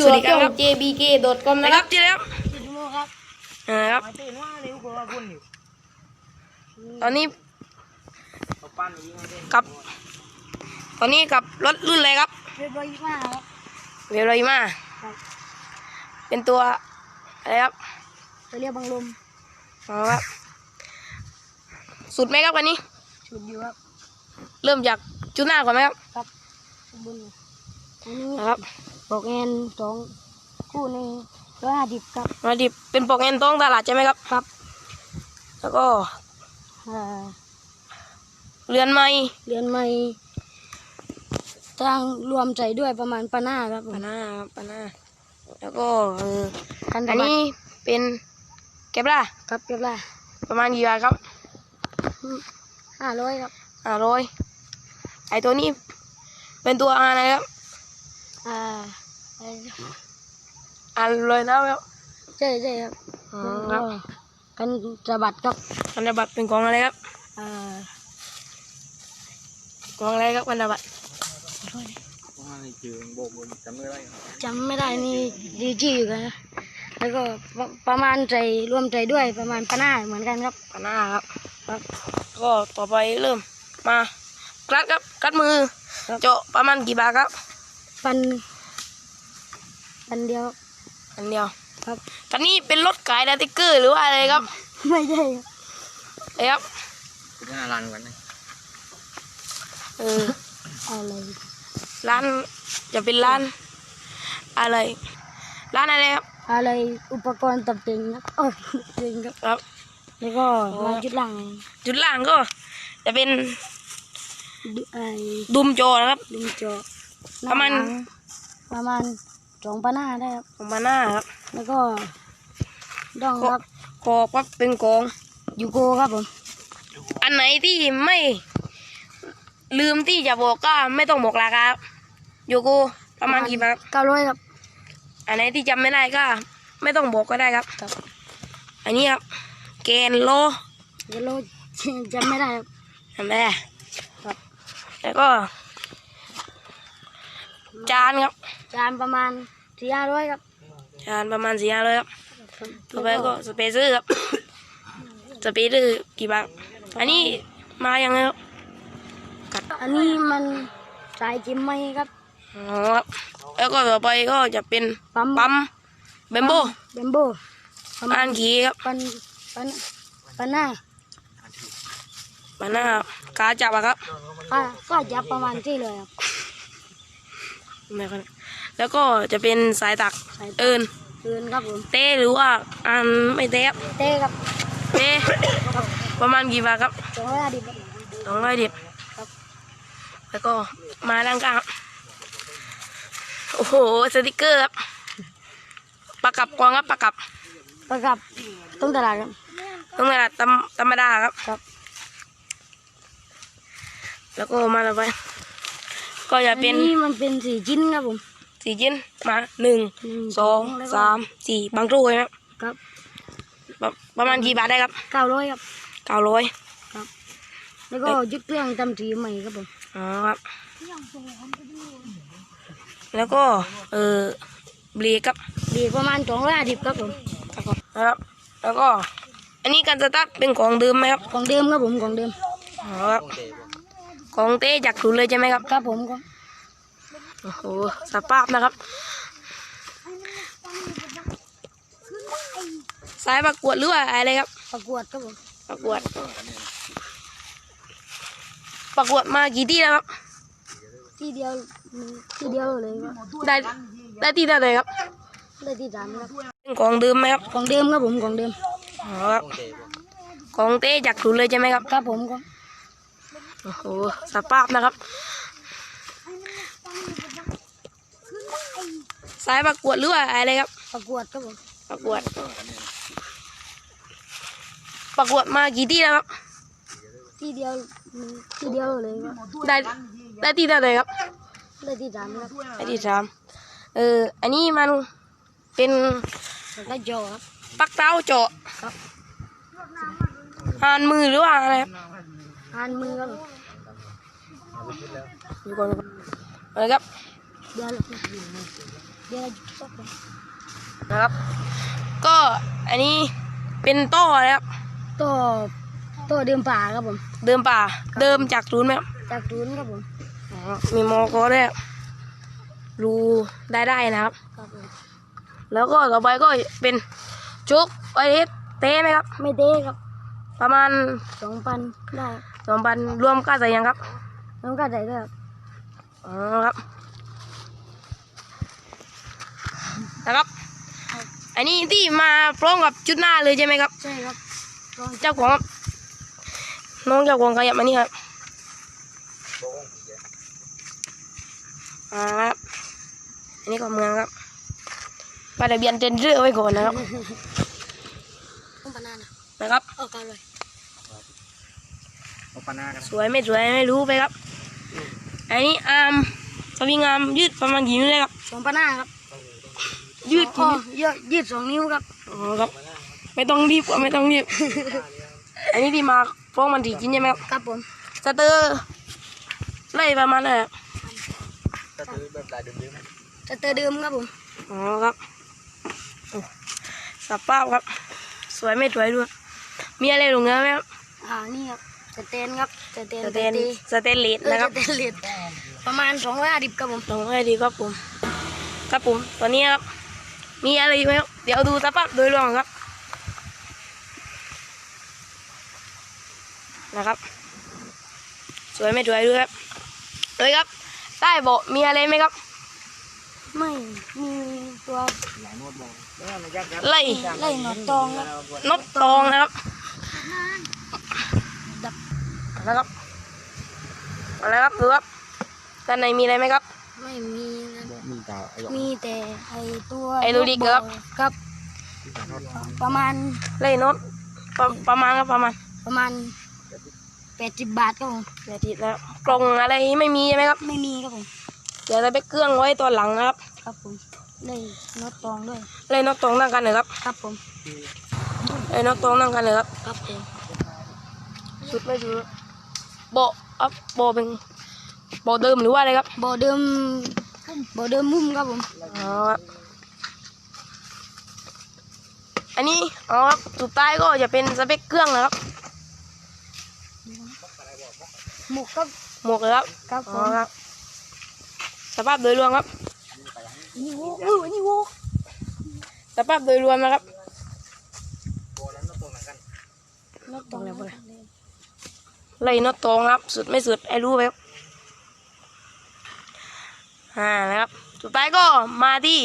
อยู่สวัสดีกับครัช่อบง jbk.com นะนะคครัรับบเจอแล้วจิโมครับอ่าครับตื่นว่าเร็วกว่าคุณอยู่ตอนนี้เขาปั้นยิงเล่นกับ ตอนนี้กับรถรุ่นอะไรครับ เรียบร้อยมากครับเวลอยมา ครับเป็นตัวอะไรครับไปเรียกบังลมอ๋อครับสุดไหมครับวันนี้ ชุดอยู่ครับเริ่มจากจุดหน้าก่อนไหมครับครับบนอันนี้นะครับ บอกเงินสองคู่หนึ่งร้อยห้าสิบครับมาดิบเป็นปอกเงินต้องตลาดใช่ไหมครับ ครับ แล้วก็อ่าเรือนไม้เรียนใหม่ทางรวมใจด้วยประมาณปานาครับผมปานาครับปานาแล้วก็เออกันอันนี้เป็นแก็บล่าครับเรียบร้อยประมาณกี่บาทครับห้าร้อยครับอ่าร้อยไอตัวนี้เป็นตัวอะไรครับอ่า อะไรนะอ่าเลยนะครับใช่ใช่ครับอ๋อครับกันสะบัดครับพันธบัตรเป็นของอะไรครับอ่าของอะไรครับพันธบัตรว่าในจืงโบกบนจำไม่ได้จำไม่ได้นี่ดีจีอยู่กันนะแล้วก็ประประมาณใจรวมใจด้วยประมาณปานาเหมือนกันครับปานาครับครับ ก็ต่อไปเริ่มมากัดครับกัดมือครับเจาะประมาณกี่บาทครับปัน ปันเดียว อันเดียวครับคันนี้เป็นรถขายดาติ๊กเกอร์หรือว่าอะไรครับ ไม่ใช่ครับเอ้ยครับเป็นหน้าร้านกันนะเอออะไร ร้านจะเป็นร้าน อะไร ร้านอะไรครับ อะไรอุปกรณ์ตับเต็งครับโอ้ยเต็งครับครับ แล้วก็โอ้วางจุดหลังจุดล่างก็ จะเป็นดูไอ้ดุมโจนะครับลุงจอหน้ประมาณหลังประมาณ สองปานาได้ครับของมาหน้าครับแล้วก็ดองครับขอบครับเป็นกอง ยูโกครับผมอันไหนที่ไม่ ลืมที่จะบอกก็ไม่ต้องบอกราคาครับโยโกประมาณกี่บาทครับเก้าร้อยครับ อันไหนที่จำไม่ได้ก็ ไม่ต้องบอกก็ได้ครับ ครับ อันนี้ครับเกนโลเยลโล่จำไม่ได้ครับทำไม่ได้ครับ แล้วก็ จานครับ จานประมาณสี่ห้าร้อยครับจานประมาณสี่ห้าเลยครับต่อไปก็สเปเซอร์ครับ สเปเซอร์กี่บาทอันนี้มายังไงครับ อันนี้มันสายจิมไม่ครับอ๋อครับ แล้วก็ต่อไปก็จะเป็นปั๊มปั๊มเบมโบเบมโบประมาอ่าณนขีครับปันปันปันหน้ามาหน้ากาจับอะครับก็ก็จะประมาณที่เลยครับไม่ค่อย แล้วก็จะเป็นสายตักสายเอินเดินครับผมเต้หรือว่าอันไม่เต้ครับเต้ครับเต้ประมาณกี่บาทครับสองร้อยห้าสิบครับสองร้อยเดียบครับแล้วก็มาด้านกลางครับโอ้โหสติกเกอร์ครับประกับกวางครับประกับประกับต้องตลาดครับ ต้องเวลาธรรมธรรมดาครับ ครับ แล้วก็มาต่อไป ก็จะอันเป็นนี้มันเป็นสี่ชิ้นครับผม สี่ชิ้นมาหนึ่งหนึ่สองแล้วก็สามสี่บางตู้ครับครับประประมาณกี่บาทได้ครับเก้าร้อยครับเก้าร้อยแล้วก็ยึดเครื่องทำสีใหม่ครับผมอ๋อครับแล้วก็เออเบรกครับดีประมาณสองร้อยห้าสิบครับผมนะครับ แล้วก็ อันนี้การสตาร์ทเป็นของเดิมไหมครับของเดิมครับผมของเดิมอ๋อครับของเต้จากศูนย์เลยใช่ไหมครับครับผมก็ โอ้โหสภาพนะครับ สายประกวดหรือว่าอะไรครับ ประกวดครับผมประกวด ประกวดมากี่ที่แล้วครับ ที่เดียวที่เดียวเลยครับได้ได้ที่เท่าไหร่ครับ ได้ที่สามครับเป็นของเดิมไหมครับ ของเดิมครับผมของเดิมอ๋อครับของเต้จากศูนย์เลยใช่ไหมครับ ครับผมก็โอ้โหสภาพนะครับ สายประกวดหรือว่าอะไรครับ ประกวดครับผมประกวด ประกวดมากี่ที่แล้วครับ ที่เดียวที่เดียวเลยครับได้ได้ที่เท่าไหร่ครับได้ที่สามครับได้ที่สามเอออันนี้มันเป็นได้จอครับปักเต้าเจาะครับหานมือหรือว่าอะไรครับหันมือครับผมดูก่อนดูก่อนอะไรครับเดี๋ยวเรา เดี๋ยวเราจะไปนะครับ ก็อันนี้เป็นโต้นะครับตัวตัวเดิมป่าครับผม เดิมป่า เดิมจากศูนย์ไหมครับจากศูนย์ครับผมอ๋อมีมอกอด้วยครับรูได้ได้นะครับ ครับผมแล้วก็ต่อไปก็เป็นจุกไอเอสเต้ไหมครับ ไม่เด้ครับประมาณสองพันได้สองพันรวมค่าใส่ยังครับน้องก็ได้ด้วยครับ อ๋อครับ นะครับ อันนี้ที่มาพร้อมกับชุดหน้าเลยใช่ไหมครับใช่ครับลองเจ้าของครับน้องเจ้าของขยับมานี่ครับโบกเดี๋ยวอ่าครับอันนี้ก็เมืองครับป้ายทะเบียนเจนเรือไว้ก่อนนะครับต้องปานานะนะครับเอากันเลยเอาปานากันสวยไม่สวยไม่รู้ไปครับ อันนี้อาร์มสวิงอาร์มยืดประมาณกี่นิ้วเลยครับสองปานาครับ ยืดอ๋กี่อนิ้วยืดยืดสองนิ้วครับอ๋อครับ ไม่ต้องรีบไม่ต้องรีบ อันนี้ที่มาพวกมันถี่กินใช่ไหมครับครับผมสเตอร์ไล่ประมาณนั้นครับก็คือแบบลายเดิมจะเตอเดิมครับผมอ๋อครับโอ้สภาพครับ สวยไม่สวยด้วย มีอะไรหลงเนื้อไหมครับอ่านี่ครับสเตนครับสเตนสเตนตีสเตนเลสเออนะครับสเตนเลสประมาณสองร้อยห้าสิบครับผมลองให้ดีครับผมครับผมตอนนี้ครับ มีอะไรอีกไหมครับ เดี๋ยวดูสภาพโดยรวมครับ นะครับ สวยไม่สวยด้วยครับเลยครับ ใต้เบาะมีอะไรไหมครับ ไม่มีตัวหลายนวดบอกแล้วมันยักยักไล่ไล่หนอนตองครับนกตองนะครับนะครับอะไรครับดูครับด้านในมีอะไรไหมครับไม่มีนะ มีกาวไอ้หยอกมีแต่ไอตัวไอ้ลูกดิ๊กครับครับประมาณไล่นกประประมาณครับประมาณประมาณแปดสิบบาทครับผมเดี๋ยวทีแล้วกล่องอะไรไม่มีใช่ไหมครับ ไม่มีครับผมเดี๋ยวจะไปเครื่องไว้ตอนหลังนะครับ ครับผมได้นอตตองด้วยไล่นกตองนั่งกันเลยครับ ครับผมไล่นกตองนั่งกันเลยครับ ครับผมสุดไม่สุดโบะอัพโบะเป็นโบะเดิมหรือว่าอะไรครับบ่อเดิม บ่อเดิมมุมครับผมอ๋อครับอันนี้อ๋อครับสุดท้ายก็จะเป็นสเปคเครื่องนะครับหมกครับหมวกเลยครับครับผอ๋อมครับสภาพโดยรวมครับนี่โว้เออนี่โว้สภาพโดยรวมนะครับโบนั้นต้องตรงไหนกันนอตตองตรงไหนไล่นกตองครับ สุดไม่สุดไอ้รู้ไหมครับ อ่านะครับ สุดท้ายก็มาที่